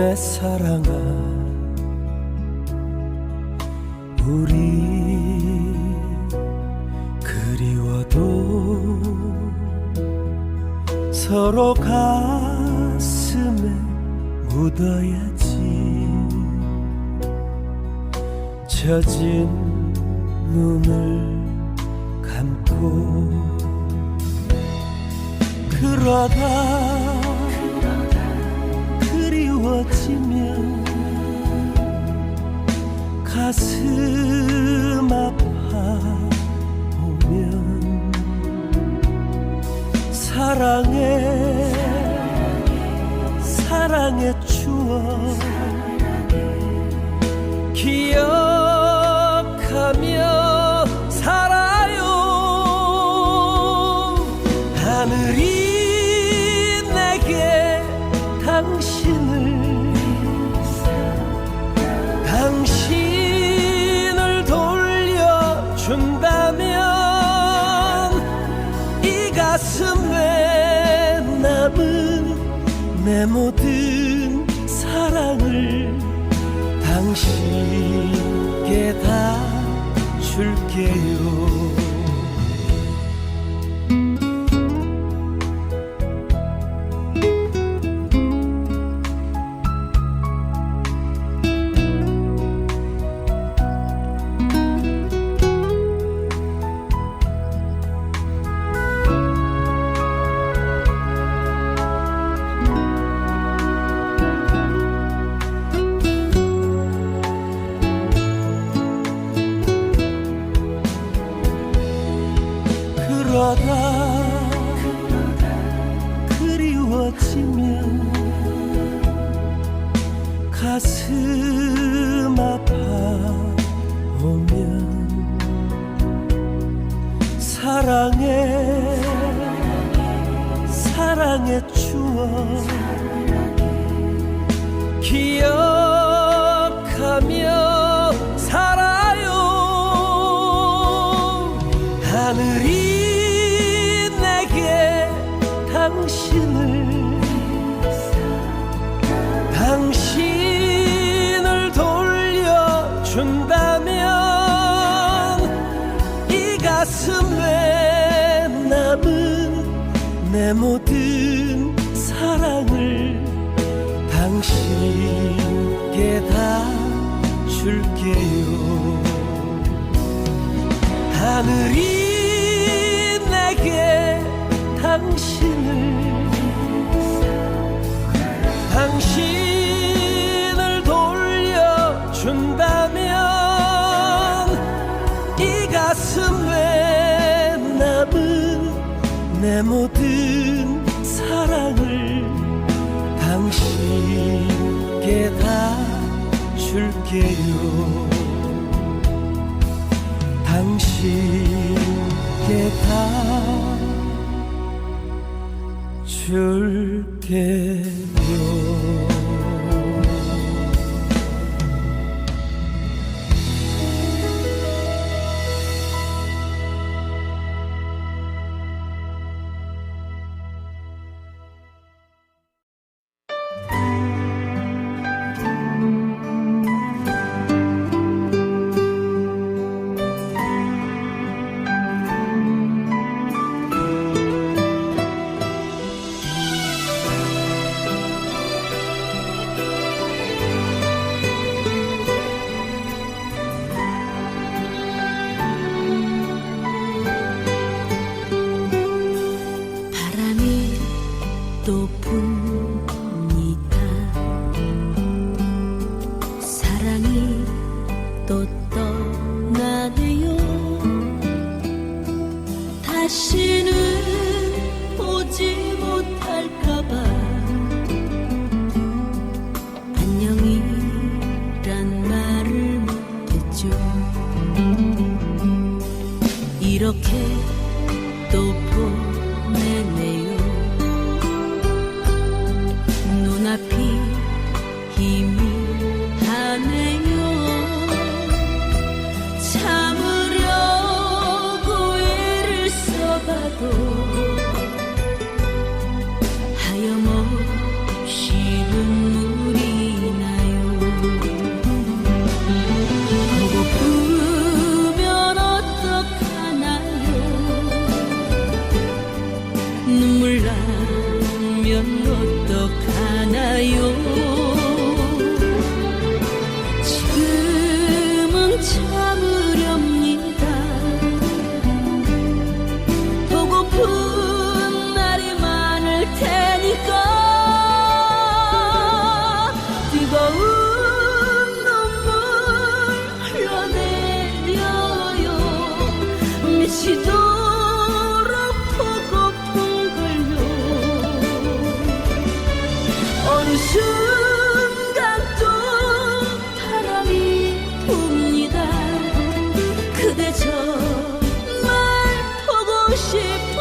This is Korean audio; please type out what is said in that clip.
내 사랑아 우리 그리워도 서로 가슴에 묻어야지. 젖은 눈을 감고 그러다 그리워지면 가슴 아파 사랑의 사랑의 추억 기억하며 살아요. 하늘이 내게 당신을 남은 내 모든 사랑을 당신께 다 줄게요 사랑의 추억. 기억하며 살아요. 하늘이 내게 당신을 내 모든 사랑을 당신께 다 줄게요. 하늘이 내 모든 사랑을 당신께 다 줄게요. 당신께 다 줄게요 다시는 보지 못할까봐 안녕이란 말을 못했죠. 이렇게 어떡하나요 보